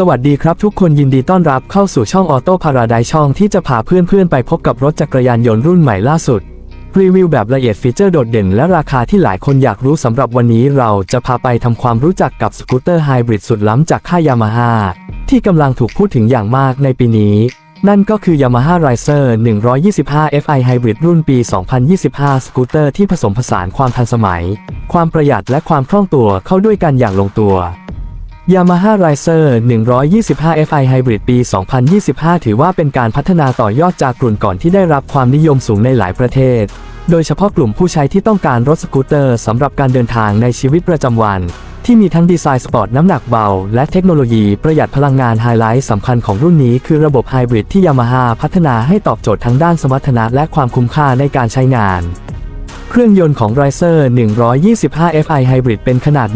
สวัสดีครับทุกคนยินดีต้อนรับเข้าสู่ช่องออโต้พาราไดช่องที่จะพาเพื่อนๆ ไปพบกับรถจักรยานยนต์รุ่นใหม่ล่าสุด รีวิวแบบละเอียดฟีเจอร์โดดเด่นและราคาที่หลายคนอยากรู้สำหรับวันนี้เราจะพาไปทำความรู้จักกับสกูตเตอร์ไฮบริดสุดล้ำจากค่ายยามาฮ่าที่กำลังถูกพูดถึงอย่างมากในปีนี้ นั่นก็คือ Yamaha Riser 125 Fi Hybrid รุ่นปี 2025 สกูตเตอร์ที่ผสมผสานความทันสมัย ความประหยัดและความคล่องตัวเข้าด้วยกันอย่างลงตัว Yamaha Riser 125 Fi Hybrid ปี 2025 ถือว่าเป็นการพัฒนาต่อยอดจากกลุ่นก่อนที่ได้รับความนิยมสูงในหลายประเทศ โดยเฉพาะกลุ่มผู้ใช้ที่ต้องการรถสกูตเตอร์สำหรับการเดินทางในชีวิตประจำวัน ที่มีทั้งดีไซน์สปอร์ตน้ำหนักเบา และเทคโนโลยีประหยัดพลังงานไฮไลท์สำคัญของรุ่นนี้คือระบบไฮบริดที่ Yamaha พัฒนาให้ตอบโจทย์ทั้งด้านสมรรถนะและความคุ้มค่าในการใช้งาน เครื่องยนต์ของ Riser 125 Fi Hybrid เป็นขนาด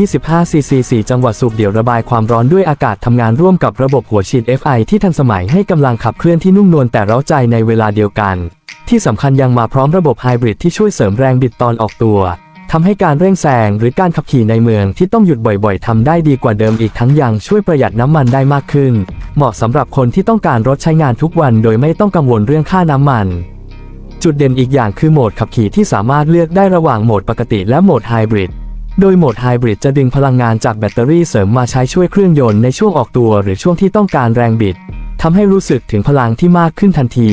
125 cc 4จังหวะสูบเดี่ยวระบายความร้อนด้วยอากาศทำงานร่วมกับระบบหัวฉีด Fi ที่ทันสมัยให้กำลังขับเคลื่อนที่นุ่มนวลแต่เร้าใจในเวลาเดียวกัน ที่สำคัญยังมาพร้อมระบบไฮบริดที่ช่วยเสริมแรงบิดตอนออกตัวทำให้การเร่งแซงหรือการขับขี่ในเมืองที่ต้องหยุดบ่อยๆทำได้ดีกว่าเดิมอีกทั้งยังช่วยประหยัดน้ำมันได้มากขึ้น เหมาะสำหรับคนที่ต้องการรถใช้งานทุกวัน โดยไม่ต้องกังวลเรื่องค่าน้ำมัน จุดเด่นอีกอย่างคือโหมดขับขี่ที่สามารถเลือกได้ระหว่างโหมดปกติและโหมดไฮบริด โดยโหมดไฮบริดจะดึงพลังงานจากแบตเตอรี่เสริมมาใช้ช่วยเครื่องยนต์ในช่วงออกตัวหรือช่วงที่ต้องการแรงบิดทำให้รู้สึกถึงพลังที่มากขึ้นทันที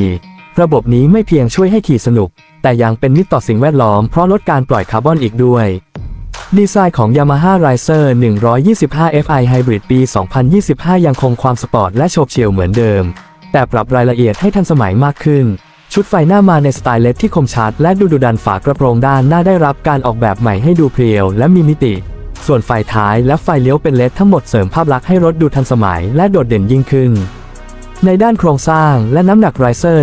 ระบบนี้ไม่เพียงช่วยให้ขี่สนุก แต่ยังเป็นมิตรต่อสิ่งแวดล้อมเพราะลดการปล่อยคาร์บอนอีกด้วยดีไซน์ของ Yamaha Riser 125 Fi Hybrid ปี 2025 ยังคงความสปอร์ตและโฉบเฉี่ยวเหมือนเดิม แต่ปรับรายละเอียดให้ทันสมัยมากขึ้น ชุดไฟหน้ามาในสไตล์เลดที่คมชัดและดูดุดันฝากระโปรงด้านหน้าได้รับการออกแบบใหม่ให้ดูเพรียวและมีมิติ ส่วนไฟท้ายและไฟเลี้ยวเป็นเลดทั้งหมดเสริมภาพลักษณ์ให้รถดูทันสมัยและโดดเด่นยิ่งขึ้น ในด้านโครงสร้างและน้ำหนัก Riser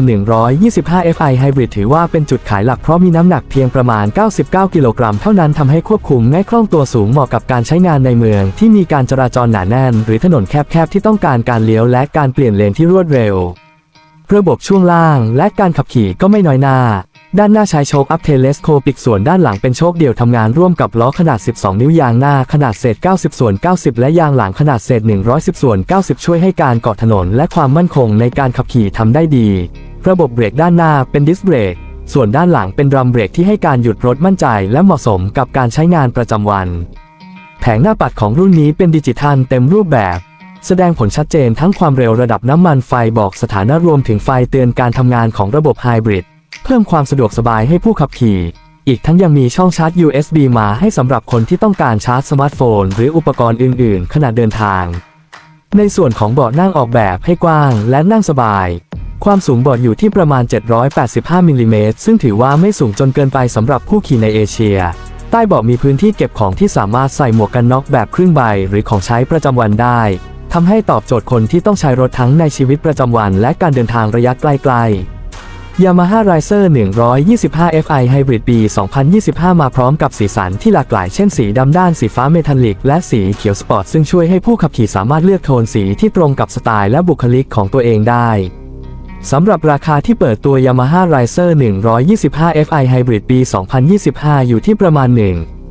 125 Fi Hybrid ถือว่าเป็นจุดขายหลักเพราะมีน้ำหนักเพียงประมาณ 99 กิโลกรัมเท่านั้นทำให้ควบคุมง่ายคล่องตัวสูงเหมาะกับการใช้งานในเมือง ที่มีการจราจรหนาแน่น หรือถนนแคบๆที่ต้องการการเลี้ยวและการเปลี่ยนเลนที่รวดเร็ว ระบบช่วงล่างและการขับขี่ก็ไม่น้อยหน้า ด้านหน้าใช้โชคอัพเทเลสโคปิกส่วนด้านหลังเป็นโชคเดี่ยวทำงานร่วมกับล้อขนาด 12 นิ้วยางหน้าขนาดเศษ 90 ส่วน 90 และยางหลังขนาดเศษ 110 ส่วน 90 ช่วยให้การเกาะถนนและความมั่นคงในการขับขี่ทำได้ดี ระบบเบรกด้านหน้าเป็นดิสเบรก ส่วนด้านหลังเป็นดรัมเบรกที่ให้การหยุดรถมั่นใจและเหมาะสมกับการใช้งานประจำวัน แผงหน้าปัดของรุ่นนี้เป็นดิจิทัลเต็มรูปแบบ แสดงผลชัดเจนทั้งความเร็วระดับน้ำมันไฟบอกสถานะรวมถึงไฟเตือนการทำงานของระบบไฮบริดเพิ่มความสะดวกสบายให้ผู้ขับขี่ อีกทั้งยังมีช่องชาร์จ USB มาให้สำหรับคนที่ต้องการชาร์จสมาร์ทโฟน หรืออุปกรณ์อื่น ๆ ขณะเดินทาง ในส่วนของเบาะนั่งออกแบบให้กว้างและนั่งสบาย ความสูงเบาะอยู่ที่ประมาณ 785มิลลิเมตรซึ่งถือว่าไม่สูงจนเกินไปสำหรับผู้ขี่ในเอเชีย ใต้เบาะมีพื้นที่เก็บของที่สามารถใส่หมวกกันน็อกแบบครึ่งใบ หรือของใช้ประจำวันได้ ทำให้ตอบโจทย์คนที่ต้องใช้รถทั้งในชีวิตประจำวันและการเดินทางระยะไกลๆ Yamaha Riser 125 Fi Hybrid ปี2025 มาพร้อมกับสีสันที่หลากหลายเช่นสีดำด้านสีฟ้าเมทัลลิก และสีเขียวสปอร์ตซึ่งช่วยให้ผู้ขับขี่สามารถเลือกโทนสีที่ตรงกับสไตล์และบุคลิกของตัวเองได้สำหรับราคาที่เปิดตัว Yamaha Riser 125 Fi Hybrid ปี2025 อยู่ที่ประมาณ 1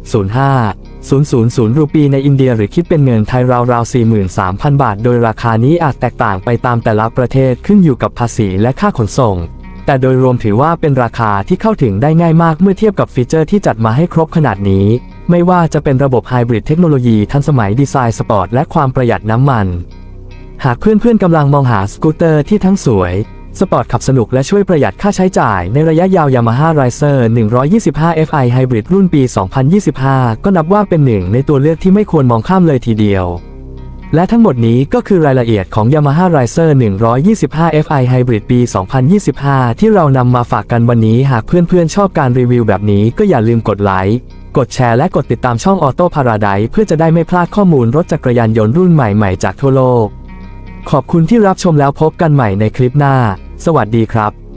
05 000 รูปีในอินเดียหรือคิดเป็นเงินไทยราวๆ 43,000 บาท โดยราคานี้อาจแตกต่างไปตามแต่ละประเทศขึ้นอยู่กับภาษีและค่าขนส่ง แต่โดยรวมถือว่าเป็นราคาที่เข้าถึงได้ง่ายมากเมื่อเทียบกับฟีเจอร์ที่จัดมาให้ครบขนาดนี้ ไม่ว่าจะเป็นระบบไฮบริดเทคโนโลยีทันสมัยดีไซน์สปอร์ตและความประหยัดน้ำมัน หากเพื่อนๆกำลังมองหาสกูตเตอร์ที่ทั้งสวย สปอร์ตขับสนุกและช่วยประหยัดค่าใช้จ่ายในระยะยาว Yamaha Riser 125 Fi Hybrid รุ่นปี 2025 ก็นับว่าเป็นหนึ่งในตัวเลือกที่ไม่ควรมองข้ามเลยทีเดียว และทั้งหมดนี้ก็คือรายละเอียดของ Yamaha Riser 125 Fi Hybrid ปี 2025 ที่เรานำมาฝากกันวันนี้หากเพื่อนๆ ชอบการรีวิวแบบนี้ก็อย่าลืมกดไลค์กดแชร์และกดติดตามช่อง Auto Paradise เพื่อจะได้ไม่พลาดข้อมูลรถจักรยานยนต์รุ่นใหม่ๆจากทั่วโลก ขอบคุณที่รับชมแล้วพบกันใหม่ในคลิปหน้า สวัสดีครับ